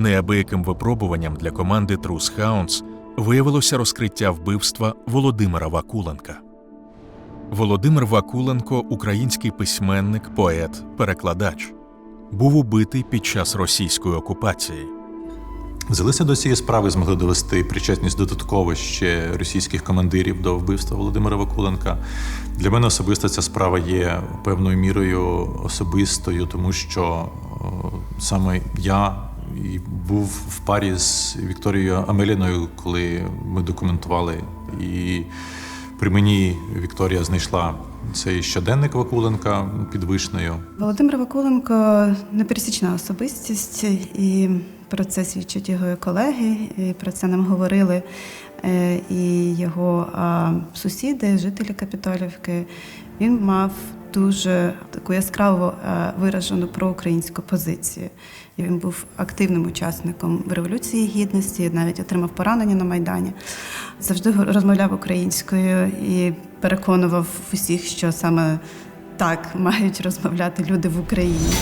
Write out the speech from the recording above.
Неабияким випробуванням для команди Трус Хаунс виявилося розкриття вбивства Володимира Вакуленка. Володимир Вакуленко, український письменник, поет, перекладач, був убитий під час російської окупації. Взялися до цієї справи, змогли довести причетність додатково ще російських командирів до вбивства Володимира Вакуленка. Для мене особисто ця справа є певною мірою особистою, тому що саме я і був в парі з Вікторією Амеліною, коли ми документували. І при мені Вікторія знайшла цей щоденник Вакуленка під вишнею. Володимир Вакуленко непересічна особистість, і про це свідчать його колеги. І про це нам говорили е, і його сусіди, жителі Капітолівки. Він мав дуже таку яскраво е, виражену проукраїнську позицію. І він був активним учасником революції гідності, навіть отримав поранення на майдані. Завжди розмовляв українською і переконував усіх, що саме так мають розмовляти люди в Україні.